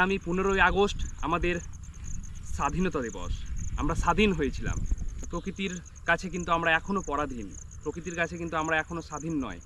আগামী পনেরোই আগস্ট আমাদের স্বাধীনতা দিবস। আমরা স্বাধীন হয়েছিলাম। প্রকৃতির কাছে কিন্তু আমরা এখনও পরাধীন। প্রকৃতির কাছে কিন্তু আমরা এখনও স্বাধীন নয়।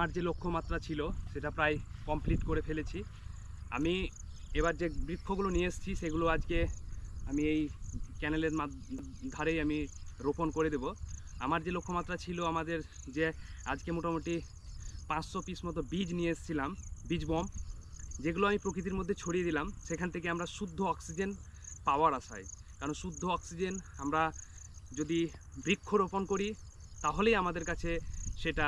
আমার যে লক্ষ্যমাত্রা ছিল, সেটা প্রায় কমপ্লিট করে ফেলেছি। আমি এবার যে বৃক্ষগুলো নিয়ে এসেছি, সেগুলো আজকে আমি এই ক্যানেলের ধারেই আমি রোপণ করে দেব। আমার যে লক্ষ্যমাত্রা ছিল, আমাদের যে আজকে মোটামুটি পাঁচশো পিস মতো বীজ নিয়ে এসেছিলাম, বীজ বম, যেগুলো আমি প্রকৃতির মধ্যে ছড়িয়ে দিলাম, সেখান থেকে আমরা শুদ্ধ অক্সিজেন পাওয়ার আশায়। কারণ শুদ্ধ অক্সিজেন আমরা যদি বৃক্ষরোপণ করি, তাহলেই আমাদের কাছে সেটা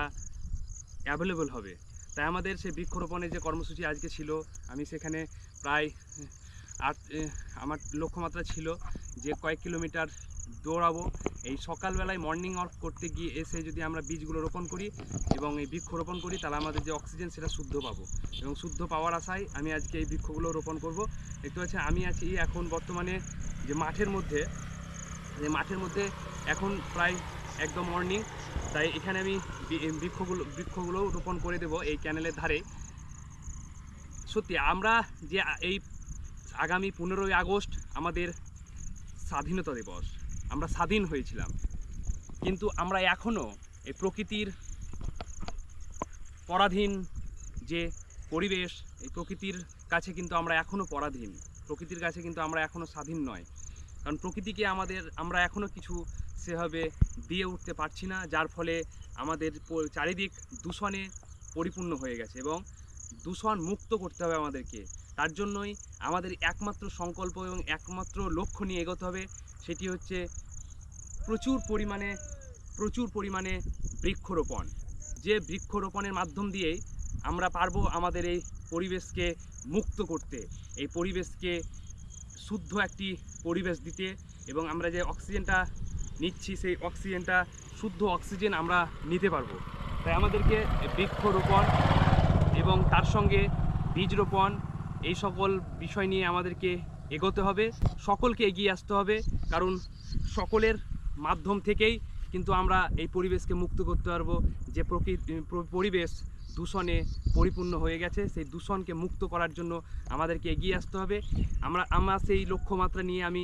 অ্যাভেলেবল হবে। তাই আমাদের সেই বৃক্ষরোপণের যে কর্মসূচি আজকে ছিল, আমি সেখানে প্রায়, আট আমার লক্ষ্যমাত্রা ছিল যে কয়েক কিলোমিটার দৌড়াবো। এই সকালবেলায় মর্নিং ওয়াক করতে গিয়ে এসে যদি আমরা বীজগুলো রোপণ করি এবং এই বৃক্ষরোপণ করি, তাহলে আমাদের যে অক্সিজেন সেটা শুদ্ধ পাবো। এবং শুদ্ধ পাওয়ার আশায় আমি আজকে এই বৃক্ষগুলো রোপণ করব। দেখতে পাচ্ছি আমি আছি এখন বর্তমানে যে মাঠের মধ্যে, যে মাঠের মধ্যে এখন প্রায় একদম মর্নিং তাই এখানে আমি বৃক্ষগুলো বৃক্ষগুলো রোপণ করে দেব এই ক্যানেলের ধারে। সত্যি, আমরা যে এই আগামী পনেরোই আগস্ট আমাদের স্বাধীনতা দিবস, আমরা স্বাধীন হয়েছিলাম। কিন্তু আমরা এখনও এই প্রকৃতির পরাধীন যে পরিবেশ, এই প্রকৃতির কাছে কিন্তু আমরা এখনও পরাধীন। প্রকৃতির কাছে কিন্তু আমরা এখনও স্বাধীন নয়। কারণ প্রকৃতিকে আমাদের, আমরা এখনও কিছু সেভাবে দিয়ে উঠতে পারছি না, যার ফলে আমাদের চারিদিক দূষণে পরিপূর্ণ হয়ে গেছে এবং দূষণ মুক্ত করতে হবে আমাদেরকে। তার জন্যই আমাদের একমাত্র সংকল্প এবং একমাত্র লক্ষ্য নিয়ে এগোতে হবে, সেটি হচ্ছে প্রচুর পরিমাণে প্রচুর পরিমাণে বৃক্ষরোপণ। যে বৃক্ষরোপণের মাধ্যম দিয়েই আমরা পারব আমাদের এই পরিবেশকে মুক্ত করতে। এই পরিবেশকে শুদ্ধ একটি পরিবেশ দিতে এবং আমরা যে অক্সিজেনটা নিচ্ছি, সেই অক্সিজেনটা, শুদ্ধ অক্সিজেন আমরা নিতে পারব। তাই আমাদেরকে বৃক্ষরোপণ এবং তার সঙ্গে বীজ রোপণ এই সকল বিষয় নিয়ে আমাদেরকে এগোতে হবে। সকলকে এগিয়ে আসতে হবে, কারণ সকলের মাধ্যম থেকেই কিন্তু আমরা এই পরিবেশকে মুক্ত করতে পারব। যে প্রকৃতি, পরিবেশ দূষণে পরিপূর্ণ হয়ে গেছে। সেই দূষণকে মুক্ত করার জন্য আমাদেরকে এগিয়ে আসতে হবে। আমরা আমরা সেই লক্ষ্যমাত্রা নিয়ে আমি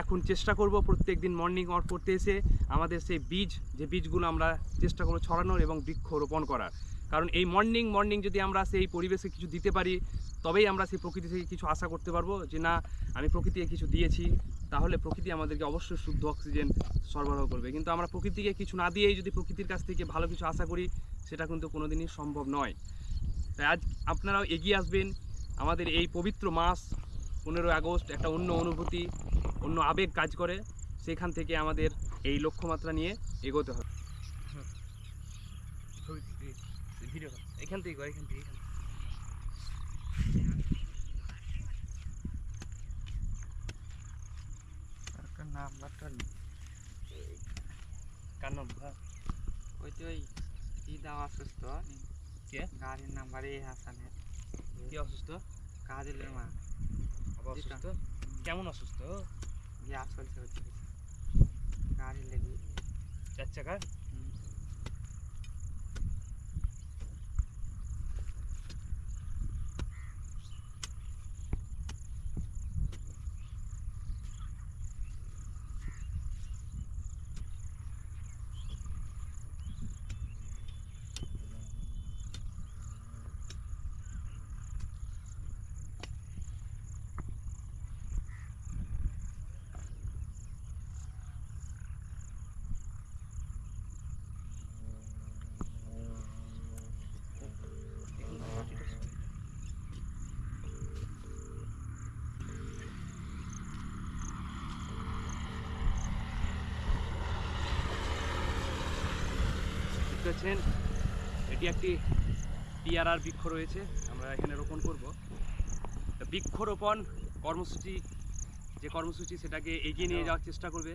এখন চেষ্টা করব প্রত্যেক দিন মর্নিং ওয়াক করতে এসে আমাদের সেই বীজ, যে বীজগুলো আমরা চেষ্টা করব ছড়ানোর এবং বৃক্ষ রোপণ করার। কারণ এই মর্নিং মর্নিং যদি আমরা সেই পরিবেশে কিছু দিতে পারি, তবেই আমরা সেই প্রকৃতি থেকে কিছু আশা করতে পারব যে না, আমি প্রকৃতিকে কিছু দিয়েছি, তাহলে প্রকৃতি আমাদেরকে অবশ্যই শুদ্ধ অক্সিজেন সরবরাহ করবে। কিন্তু আমরা প্রকৃতিকে কিছু না দিয়েই যদি প্রকৃতির কাছ থেকে ভালো কিছু আশা করি সেটা কিন্তু কোনোদিনই সম্ভব নয়। তাই আজ আপনারাও এগিয়ে আসবেন আমাদের এই পবিত্র মাস পনেরোই আগস্ট একটা অন্য অনুভূতি অন্য আবেগ কাজ করে। সেখান থেকে আমাদের এই লক্ষ্যমাত্রা নিয়ে এগোতে হবে। এখান থেকে এখান থেকে কার নম্বর? ওই যে ওই দাম অসুস্থ। কে? গাড়ির নাম্বার এ হাসানের। কি অসুস্থ? কাজলের মা। অসুস্থ? কেমন অসুস্থ? গ্যাস চলছে গাড়ি লেগে। চার চাকা হুম। দেখতে পাচ্ছেন এটি একটি পিয়ারার বৃক্ষ রয়েছে আমরা এখানে রোপণ করব বৃক্ষরোপণ কর্মসূচি যে কর্মসূচি সেটাকে এগিয়ে নিয়ে যাওয়ার চেষ্টা করবে